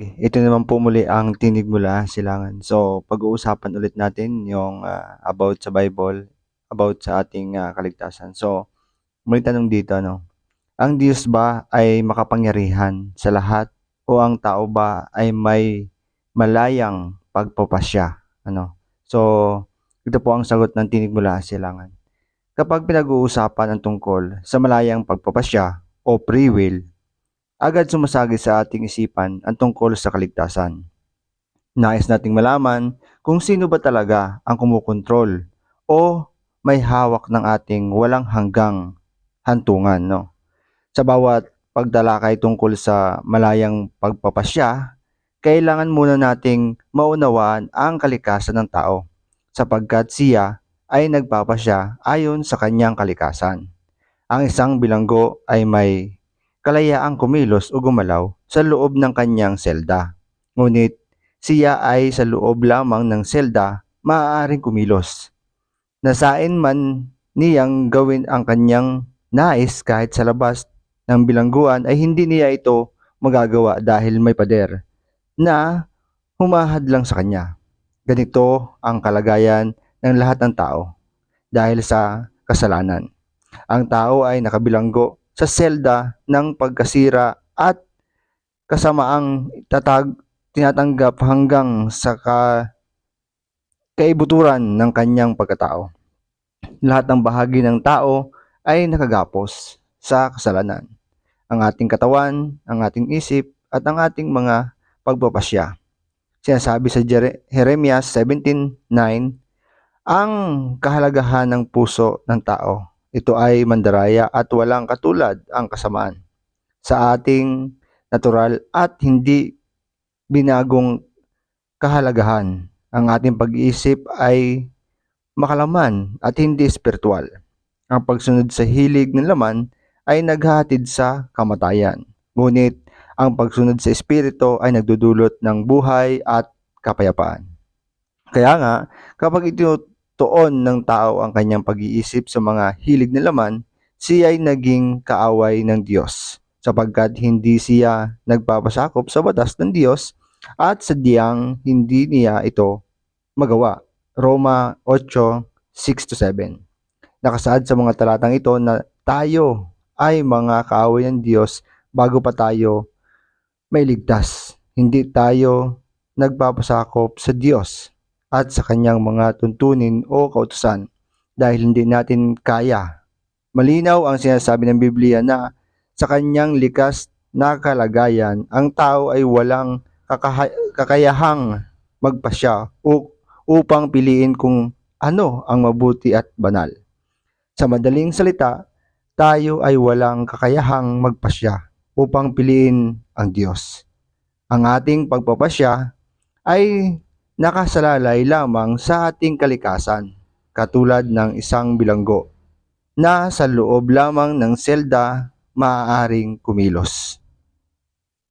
Ito naman po muli ang tinig mula silangan. So, pag-uusapan ulit natin yung ah, about sa Bible, about sa ating ah, kaligtasan. So, may tanong dito, ano? Ang Diyos ba ay makapangyarihan sa lahat o ang tao ba ay may malayang pagpapasya? Ano? So, ito po ang sagot ng tinig mula silangan. Kapag pinag-uusapan ang tungkol sa malayang pagpapasya o free will, agad sumasagi sa ating isipan ang tungkol sa kaligtasan. Nais nating malaman kung sino ba talaga ang kumukontrol o may hawak ng ating walang hanggang hantungan. No? Sa bawat pagdalakay tungkol sa malayang pagpapasya, kailangan muna nating maunawaan ang kalikasan ng tao sapagkat siya ay nagpapasya ayon sa kanyang kalikasan. Ang isang bilanggo ay may kalayaang kumilos o gumalaw sa loob ng kanyang selda. Ngunit siya ay sa loob lamang ng selda maaaring kumilos. Nasain man niyang gawin ang kanyang nais kahit sa labas ng bilangguan ay hindi niya ito magagawa dahil may pader na humahad lang sa kanya. Ganito ang kalagayan ng lahat ng tao dahil sa kasalanan. Ang tao ay nakabilanggo sa selda ng pagkasira at kasamaang tatag, tinatanggap hanggang sa ka, kaibuturan ng kanyang pagkatao. Lahat ng bahagi ng tao ay nakagapos sa kasalanan. Ang ating katawan, ang ating isip, at ang ating mga pagpapasya. Sinasabi sa Jere- Jeremiah 17.9, ang kahalagahan ng puso ng tao ito ay mandaraya at walang katulad ang kasamaan. Sa ating natural at hindi binagong kahalagahan, ang ating pag-iisip ay makalaman at hindi spiritual. Ang pagsunod sa hilig ng laman ay naghahatid sa kamatayan. Ngunit ang pagsunod sa espiritu ay nagdudulot ng buhay at kapayapaan. Kaya nga, kapag ito tuon ng tao ang kanyang pag-iisip sa mga hilig ng laman, siya ay naging kaaway ng Diyos sapagkat hindi siya nagpapasakop sa batas ng Diyos at sadyang hindi niya ito magawa. Roma 8:6-7 Nakasaad sa mga talatang ito na tayo ay mga kaaway ng Diyos bago pa tayo may ligtas. Hindi tayo nagpapasakop sa Diyos at sa kanyang mga tuntunin o kautusan dahil hindi natin kaya. Malinaw ang sinasabi ng Biblia na sa kanyang likas na kalagayan, ang tao ay walang kakayahang magpasya upang piliin kung ano ang mabuti at banal. Sa madaling salita, tayo ay walang kakayahang magpasya upang piliin ang Diyos. Ang ating pagpapasya ay nakasalalay lamang sa ating kalikasan, katulad ng isang bilanggo na sa loob lamang ng selda maaaring kumilos.